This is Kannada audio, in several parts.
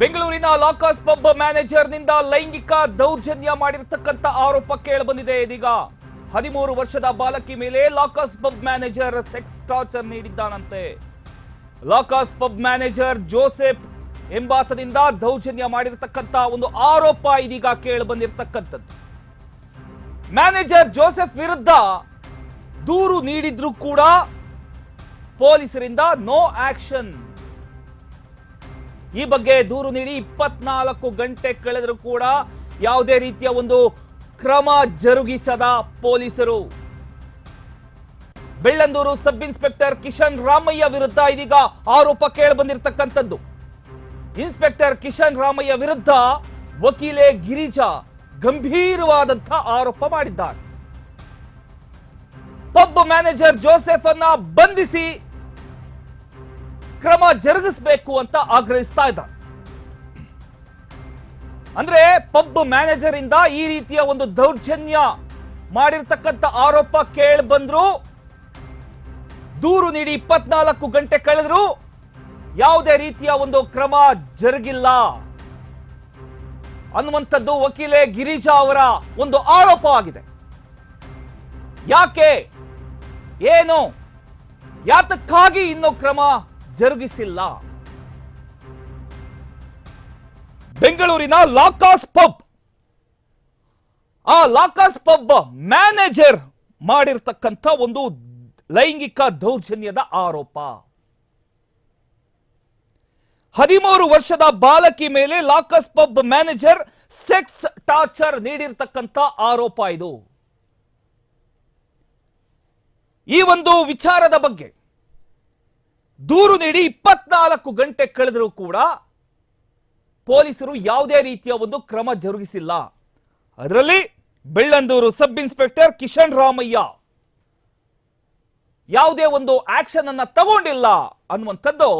ಬೆಂಗಳೂರಿನ ಲಾಕರ್ಸ್ ಪಬ್ ಮ್ಯಾನೇಜರ್ನಿಂದ ಲೈಂಗಿಕ ದೌರ್ಜನ್ಯ ಮಾಡಿರತಕ್ಕಂಥ ಆರೋಪ ಕೇಳಿಬಂದಿದೆ. ಇದೀಗ ಹದಿಮೂರು ವರ್ಷದ ಬಾಲಕಿ ಮೇಲೆ Lockers pub manager sex torture ನೀಡಿದ್ದಾನಂತೆ. Lockers pub manager Joseph ಎಂಬಾತನಿಂದ ದೌರ್ಜನ್ಯ ಮಾಡಿರತಕ್ಕಂಥ ಒಂದು ಆರೋಪ ಇದೀಗ ಕೇಳಿ ಬಂದಿರತಕ್ಕಂಥದ್ದು ಮ್ಯಾನೇಜರ್ ಜೋಸೆಫ್ ವಿರುದ್ಧ ದೂರು ನೀಡಿದ್ರು ಕೂಡ ಪೊಲೀಸರಿಂದ ನೋ ಆಕ್ಷನ್ ಈ ಬಗ್ಗೆ ದೂರು ನೀಡಿ ಇಪ್ಪತ್ನಾಲ್ಕು ಗಂಟೆ ಕಳೆದರೂ ಕೂಡ ಯಾವುದೇ ರೀತಿಯ ಒಂದು ಕ್ರಮ ಜರುಗಿಸದ ಪೊಲೀಸರು. ಬೆಳ್ಳಂದೂರು ಸಬ್ ಇನ್ಸ್ಪೆಕ್ಟರ್ ಕಿಶನ್ ರಾಮಯ್ಯ ವಿರುದ್ಧ ಇದೀಗ ಆರೋಪ ಕೇಳಿ ಬಂದಿರತಕ್ಕಂಥದ್ದು. ಇನ್ಸ್ಪೆಕ್ಟರ್ ಕಿಶನ್ ರಾಮಯ್ಯ ವಿರುದ್ಧ ವಕೀಲೆ ಗಿರಿಜಾ ಗಂಭೀರವಾದಂತಹ ಆರೋಪ ಮಾಡಿದ್ದಾರೆ. ಪಬ್ ಮ್ಯಾನೇಜರ್ ಜೋಸೆಫ್ ಅನ್ನ ಬಂಧಿಸಿ ಕ್ರಮ ಜರುಗಿಸಬೇಕು ಅಂತ ಆಗ್ರಹಿಸ್ತಾ ಇದ್ದಾರೆ ಅಂದ್ರೆ ಪಬ್ ಮ್ಯಾನೇಜರ್ ಇಂದ ಈ ರೀತಿಯ ಒಂದು ದೌರ್ಜನ್ಯ ಮಾಡಿರ್ತಕ್ಕಂಥ ಆರೋಪ ಕೇಳಿ ಬಂದ್ರು. ದೂರು ನೀಡಿ ಇಪ್ಪತ್ನಾಲ್ಕು ಗಂಟೆ ಕಳೆದ್ರು. ಯಾವುದೇ ರೀತಿಯ ಒಂದು ಕ್ರಮ ಜರುಗಿಲ್ಲ. ಅನ್ನುವಂಥದ್ದು ವಕೀಲೆ ಗಿರಿಜಾ ಅವರ ಒಂದು ಆರೋಪವಾಗಿದೆ ಯಾಕೆ? ಏನು? ಯಾತಕ್ಕಾಗಿ ಇನ್ನೂ ಕ್ರಮ ಜರುಗಿಸಿಲ್ಲ. ಬೆಂಗಳೂರಿನ ಲಾಕಾಸ್ ಪಬ್. ಆ ಲಾಕಾಸ್ ಪಬ್ ಮ್ಯಾನೇಜರ್ ಮಾಡಿರ್ತಕ್ಕಂಥ ಒಂದು ಲೈಂಗಿಕ ದೌರ್ಜನ್ಯದ ಆರೋಪ. ಹದಿಮೂರು ವರ್ಷದ ಬಾಲಕಿ ಮೇಲೆ Lockers pub manager sex torture ನೀಡಿರ್ತಕ್ಕಂಥ ಆರೋಪ ಇದು. ಈ ಒಂದು ವಿಚಾರದ ಬಗ್ಗೆ ದೂರು ನೀಡಿ ಇಪ್ಪತ್ನಾಲ್ಕು ಗಂಟೆ ಕಳೆದರೂ ಕೂಡ ಪೊಲೀಸರು ಯಾವುದೇ ರೀತಿಯ ಒಂದು ಕ್ರಮ ಜರುಗಿಸಿಲ್ಲ. ಅದರಲ್ಲಿ ಬೆಳ್ಳಂದೂರು ಸಬ್ ಇನ್ಸ್ಪೆಕ್ಟರ್ ಕಿಶನ್ ರಾಮಯ್ಯ ಯಾವುದೇ ಒಂದು ಆಕ್ಷನ್ ಅನ್ನ ತಗೊಂಡಿಲ್ಲ ಅನ್ನುವಂಥದ್ದು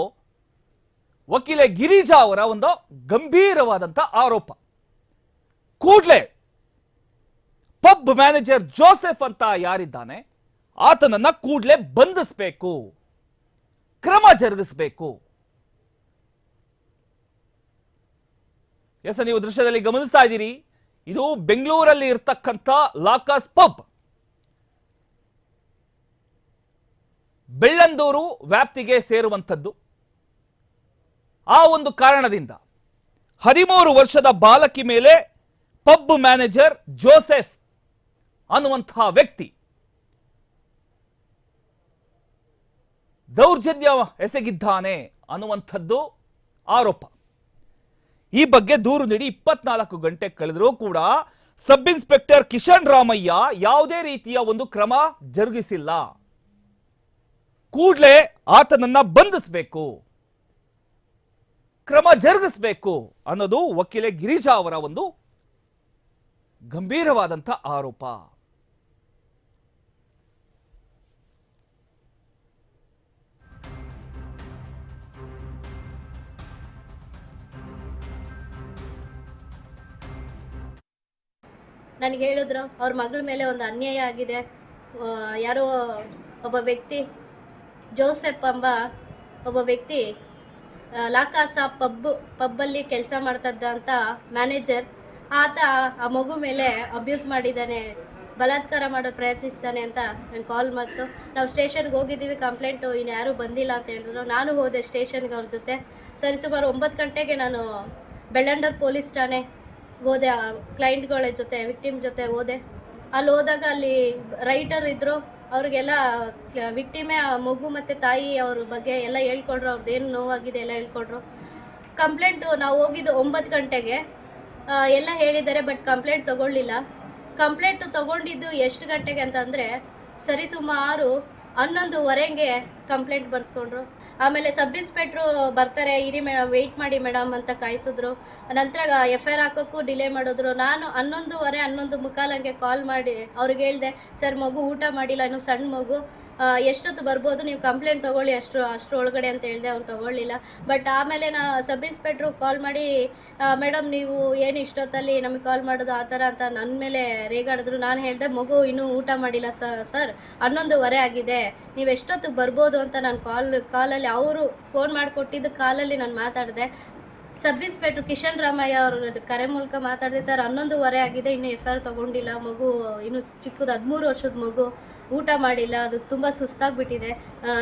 ವಕೀಲೆ ಗಿರಿಜಾ ಅವರ ಒಂದು ಗಂಭೀರವಾದಂಥ ಆರೋಪ. ಕೂಡಲೇ ಪಬ್ ಮ್ಯಾನೇಜರ್ ಜೋಸೆಫ್ ಅಂತ ಯಾರಿದ್ದಾನೆ, ಆತನನ್ನ ಕೂಡಲೇ ಬಂಧಿಸಬೇಕು. ಕ್ರಮ ಜರುಗಿಸಬೇಕು. ಎಸ್ ನೀವು ದೃಶ್ಯದಲ್ಲಿ ಗಮನಿಸ್ತಾ ಇದ್ದೀರಿ. ಇದು ಬೆಂಗಳೂರಲ್ಲಿ ಇರ್ತಕ್ಕಂಥ ಲಾಕಸ್ ಪಬ್. ಬೆಳ್ಳಂದೂರು ವ್ಯಾಪ್ತಿಗೆ ಸೇರುವಂಥದ್ದು. ಆ ಒಂದು ಕಾರಣದಿಂದ ಹದಿಮೂರು ವರ್ಷದ ಬಾಲಕಿ ಮೇಲೆ ಪಬ್ ಮ್ಯಾನೇಜರ್ ಜೋಸೆಫ್ ಅನ್ನುವಂತಹ ವ್ಯಕ್ತಿ ದೌರ್ಜನ್ಯ ಎಸಗಿದ್ದಾನೆ ಅನ್ನುವಂಥದ್ದು ಆರೋಪ. ಈ ಬಗ್ಗೆ ದೂರು ನೀಡಿ ಇಪ್ಪತ್ನಾಲ್ಕು ಗಂಟೆ ಕಳೆದರೂ ಕೂಡ ಸಬ್ ಇನ್ಸ್ಪೆಕ್ಟರ್ ಕಿಶನ್ ರಾಮಯ್ಯ ಯಾವುದೇ ರೀತಿಯ ಒಂದು ಕ್ರಮ ಜರುಗಿಸಿಲ್ಲ. ಕೂಡಲೇ ಆತನನ್ನ ಬಂಧಿಸಬೇಕು. ಕ್ರಮ ಜರುಗಿಸಬೇಕು ಅನ್ನೋದು ವಕೀಲೆ ಗಿರಿಜಾ ಅವರ ಒಂದು ಗಂಭೀರವಾದಂಥ ಆರೋಪ. ನನಗೆ ಹೇಳಿದ್ರು, ಅವ್ರ ಮಗಳ ಮೇಲೆ ಒಂದು ಅನ್ಯಾಯ ಆಗಿದೆ. ಯಾರೋ ಒಬ್ಬ ವ್ಯಕ್ತಿ, ಜೋಸೆಫ್ ಎಂಬ ಒಬ್ಬ ವ್ಯಕ್ತಿ ಲಾಕಾಸ ಪಬ್, ಪಬ್ಬಲ್ಲಿ ಕೆಲಸ ಮಾಡ್ತದ ಅಂತ ಮ್ಯಾನೇಜರ್, ಆತ ಆ ಮಗು ಮೇಲೆ ಅಬ್ಯೂಸ್ ಮಾಡಿದ್ದಾನೆ, ಬಲಾತ್ಕಾರ ಮಾಡೋ ಪ್ರಯತ್ನಿಸ್ತಾನೆ ಅಂತ ನಾನು ಕಾಲ್ ಮಾಡ್ತು. ನಾವು ಸ್ಟೇಷನ್ಗೆ ಹೋಗಿದ್ದೀವಿ, ಕಂಪ್ಲೇಂಟು ಇನ್ನು ಯಾರೂ ಬಂದಿಲ್ಲ ಅಂತ ಹೇಳಿದ್ರು. ನಾನು ಹೋದೆ ಸ್ಟೇಷನ್ಗೆ ಅವ್ರ ಜೊತೆ. ಸರಿ, ಸುಮಾರು ಒಂಬತ್ತು ಗಂಟೆಗೆ ನಾನು ಬೆಳ್ಳಂಡದ ಪೊಲೀಸ್ ಠಾಣೆ ಹೋದೆ ಕ್ಲೈಂಟ್ಗಳ ಜೊತೆ ವಿಕ್ಟಿಮ್ ಜೊತೆ ಹೋದೆ. ಅಲ್ಲಿ ಹೋದಾಗ ಅಲ್ಲಿ ರೈಟರ್ ಇದ್ದರು ಅವ್ರಿಗೆಲ್ಲ ವಿಕ್ಟಿಮೇ ಮಗು ಮತ್ತು ತಾಯಿ ಅವ್ರ ಬಗ್ಗೆ ಎಲ್ಲ ಹೇಳ್ಕೊಡ್ರು ಏನು ನೋವಾಗಿದೆ ಎಲ್ಲ ಹೇಳ್ಕೊಡ್ರು ಕಂಪ್ಲೇಂಟು ನಾವು ಹೋಗಿದ್ದು ಒಂಬತ್ತು ಗಂಟೆಗೆ. ಎಲ್ಲ ಹೇಳಿದ್ದಾರೆ ಬಟ್ ಕಂಪ್ಲೇಂಟ್ ತೊಗೊಳ್ಳಿಲ್ಲ. ಕಂಪ್ಲೇಂಟು ತಗೊಂಡಿದ್ದು ಎಷ್ಟು ಗಂಟೆಗೆ ಅಂತಂದರೆ ಸರಿಸುಮಾರು ಹನ್ನೊಂದುವರೆಗೆ ಕಂಪ್ಲೇಂಟ್ ಬರ್ಸ್ಕೊಂಡ್ರು. ಆಮೇಲೆ ಸಬ್ ಇನ್ಸ್ಪೆಕ್ಟ್ರು ಬರ್ತಾರೆ, ಇರಿ ಮೇಡಮ್ ವೆಯ್ಟ್ ಮಾಡಿ ಮೇಡಮ್ ಅಂತ ಕಾಯಿಸಿದ್ರು. ನಂತರ ಎಫ್ ಐ ಆರ್ ಹಾಕೋಕ್ಕೂ ಡಿಲೇ ಮಾಡಿದ್ರು. ನಾನು ಹನ್ನೊಂದುವರೆ, ಹನ್ನೊಂದು ಮುಕ್ಕಾಲಂಗೆ ಕಾಲ್ ಮಾಡಿ, ಅವ್ರಿಗೆ ಹೇಳಿದೆ, ಸರ್ ಮಗು ಊಟ ಮಾಡಿಲ್ಲ, ಇನ್ನು ಸಣ್ಣ ಮಗು. ಎಷ್ಟೊತ್ತು ಬರ್ಬೋದು, ನೀವು ಕಂಪ್ಲೇಂಟ್ ತೊಗೊಳ್ಳಿ, ಅಷ್ಟು ಅಷ್ಟು ಒಳಗಡೆ ಅಂತ ಹೇಳಿದೆ ಅವ್ರು ತೊಗೊಳ್ಳಿಲ್ಲ. ಬಟ್ ಆಮೇಲೆ ನಾ ಸಬ್ ಇನ್ಸ್ಪೆಕ್ಟ್ರು ಕಾಲ್ ಮಾಡಿ ಮೇಡಮ್ ನೀವು ಏನು ಇಷ್ಟೊತ್ತಲ್ಲಿ ನಮಗೆ ಕಾಲ್ ಮಾಡೋದು ಆ ಥರ ಅಂತ ನನ್ನ ಮೇಲೆ ರೇಗಾಡಿದ್ರು. ನಾನು ಹೇಳಿದೆ, ಮಗು, ಇನ್ನೂ ಊಟ ಮಾಡಿಲ್ಲ ಸರ್. ಹನ್ನೊಂದುವರೆ ಆಗಿದೆ. ನೀವು ಎಷ್ಟೊತ್ತಿಗೆ ಬರ್ಬೋದು ಅಂತ ನಾನು ಕಾಲ್ ಕಾಲಲ್ಲಿ ಅವರು ಫೋನ್ ಮಾಡಿಕೊಟ್ಟಿದ್ದು ಕಾಲಲ್ಲಿ ನಾನು ಮಾತಾಡಿದೆ. ಸಬ್ ಇನ್ಸ್ಪೆಕ್ಟ್ರು ಕಿಶನ್ ರಾಮಯ್ಯ ಅವರು ಕರೆ ಮೂಲಕ ಮಾತಾಡಿದೆ, ಸರ್, ಹನ್ನೊಂದುವರೆ ಆಗಿದೆ. ಇನ್ನೂ ಎಫ್ ಐ ಆರ್ ತೊಗೊಂಡಿಲ್ಲ ಮಗು. ಇನ್ನು ಚಿಕ್ಕದು ಹದಿಮೂರು ವರ್ಷದ ಮಗು. ಊಟ ಮಾಡಿಲ್ಲ, ಅದು ತುಂಬ ಸುಸ್ತಾಗಿಬಿಟ್ಟಿದೆ.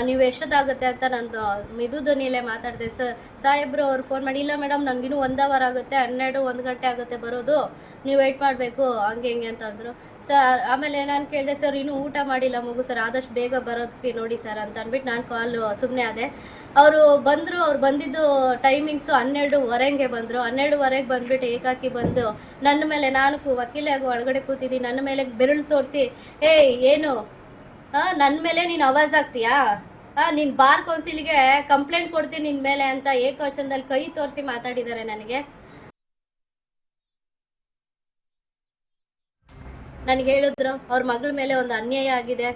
ನೀವು ಎಷ್ಟೊತ್ತಾಗುತ್ತೆ ಅಂತ ನಂದು ಮಿದು ಧ್ವನಿಯಲ್ಲೇ ಮಾತಾಡಿದೆ. ಸರ್ ಸಾಹೇಬ್ರು ಅವ್ರು ಫೋನ್ ಮಾಡಿ, ಇಲ್ಲ ಮೇಡಮ್ ಇನ್ನೂ ಒಂದು ಅವರ್ ಆಗುತ್ತೆ, ಹನ್ನೆರಡು, ಒಂದು ಗಂಟೆ ಆಗುತ್ತೆ ಬರೋದು. ನೀವು ವೆಯ್ಟ್ ಮಾಡಬೇಕು. ಹಂಗೆ ಹಿಂಗೆ ಅಂತಂದರು ಸರ್, ಆಮೇಲೆ ನಾನು ಕೇಳಿದೆ, ಸರ್, ಇನ್ನೂ ಊಟ ಮಾಡಿಲ್ಲ ಮಗು, ಸರ್, ಆದಷ್ಟು ಬೇಗ ಬರೋದಕ್ಕೆ ನೋಡಿ ಸರ್ ಅಂತ ಅಂದ್ಬಿಟ್ಟು ನಾನು ಕಾಲು ಸುಮ್ಮನೆ ಆದೆ. ಅವರು ಬಂದರು, ಅವ್ರು ಬಂದಿದ್ದು ಟೈಮಿಂಗ್ಸು ಹನ್ನೆರಡುವರೆಗೆ ಬಂದರು. ಹನ್ನೆರಡುವರೆಗೆ ಬಂದ್ಬಿಟ್ಟು ಏಕಾಕಿ ಬಂದು ನನ್ನ ಮೇಲೆ ನಾನು ವಕೀಲಾಗಿ ಒಳಗಡೆ ಕೂತಿದ್ದೀನಿ, ನನ್ನ ಮೇಲೆ ಬೆರಳು ತೋರಿಸಿ, ಏಯ್, ಏನು? ನನ್ನ ಮೇಲೆ ನೀನು ಅವಾಜ್ ಆಗ್ತೀಯಾ ನೀನು ಬಾರ್ ಕೌನ್ಸಿಲ್ಗೆ ಕಂಪ್ಲೇಂಟ್ ಕೊಡ್ತೀನಿ ನಿನ್ ಮೇಲೆ ಅಂತ ಏಕವಚನದಲ್ಲಿ ಕೈ ತೋರಿಸಿ ಮಾತಾಡಿದ್ದಾರೆ ನನಗೆ. ನನಗೆ ಹೇಳಿದ್ರು, ಅವ್ರ ಮಗಳ ಮೇಲೆ ಒಂದು ಅನ್ಯಾಯ ಆಗಿದೆ.